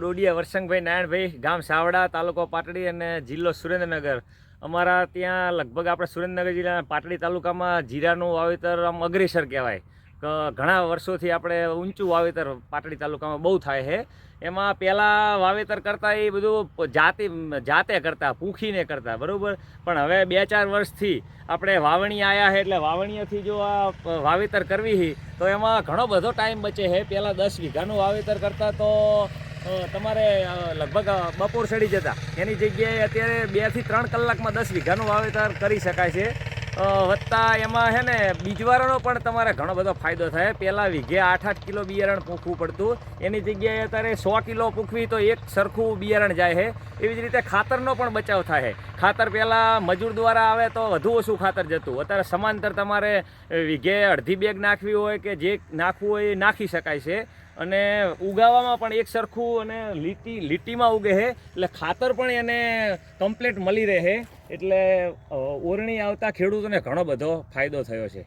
દોડિયા વરસંગભાઈ નારાયણભાઈ, ગામ સાવડા, તાલુકો પાટડી અને જિલ્લો સુરેન્દ્રનગર. અમારા ત્યાં લગભગ આપણે સુરેન્દ્રનગર જિલ્લાના પાટડી તાલુકામાં જીરાનું વાવેતર આમ અગ્રેસર કહેવાય. ઘણા વર્ષોથી આપણે ઊંચું વાવેતર પાટડી તાલુકામાં બહુ થાય છે. એમાં પહેલાં વાવેતર કરતાં એ બધું જાતે જાતે કરતા, પૂંખીને કરતા, બરાબર? પણ હવે બે ચાર વર્ષથી આપણે વાવણી આવ્યા છે એટલે વાવણીયાથી જો આ વાવેતર કરવી છે, તો એમાં ઘણો બધો ટાઈમ બચે છે. પહેલાં દસ વીઘાનું વાવેતર કરતાં તો તમારે લગભગ બપોર સડી જતા. એની જગ્યાએ અત્યારે બેથી ત્રણ કલાકમાં દસ વીઘાનું વાવેતર કરી શકાય છે. વત્તા એમાં છે ને, બીજવારોનો પણ તમારે ઘણો બધો ફાયદો થાય. પહેલાં વીઘે આઠ આઠ કિલો બિયારણ પૂખવું પડતું. એની જગ્યાએ અત્યારે સો કિલો પૂખવી તો એક સરખું બિયારણ જાય છે. એવી જ રીતે ખાતરનો પણ બચાવ થાય ખાતર પહેલાં મજૂર દ્વારા આવે તો વધુ ઓછું ખાતર જતું. અત્યારે સમાંતર તમારે વીઘે અડધી બેગ નાખવી હોય કે જે નાખવું હોય એ નાખી શકાય છે. અને ઉગાવવામાં પણ એક સરખું અને લીટી લીટીમાં ઉગે છે. એટલે ખાતર પણ એને કમ્પ્લીટ મળી રહે એટલે ઓરણી આવતા ખેડૂતોને ઘણો બધો ફાયદો થયો છે.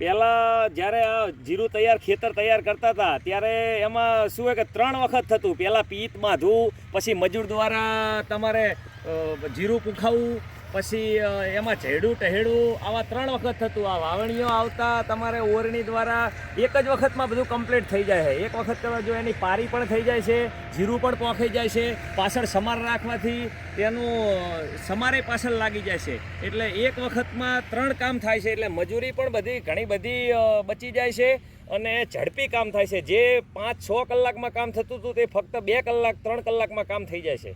પહેલાં જ્યારે આ જીરું તૈયાર, ખેતર તૈયાર કરતા હતા, ત્યારે એમાં શું હોય કે ત્રણ વખત થતું. પહેલાં પિયત બાંધવું, પછી મજૂર દ્વારા તમારે જીરું પૂખાવવું પછી એમાં ઝેડું ટહેડું આવા ત્રણ વખત થતું. આ વાવણીઓ આવતા તમારે ઓરણી દ્વારા એક જ વખતમાં બધું કમ્પ્લીટ થઈ જાય છે. એક વખત તમે જો એની પારી પણ થઈ જાય છે, જીરું પણ પોખાઈ જાય છે, પાછળ સમાર રાખવાથી તેનું સમારે પાછળ લાગી જાય છે. એટલે એક વખતમાં ત્રણ કામ થાય છે. એટલે મજૂરી પણ બધી, ઘણી બધી બચી જાય છે અને ઝડપી કામ થાય છે. જે પાંચ છ કલાકમાં કામ થતું હતું તે ફક્ત બે કલાક, ત્રણ કલાકમાં કામ થઈ જાય છે.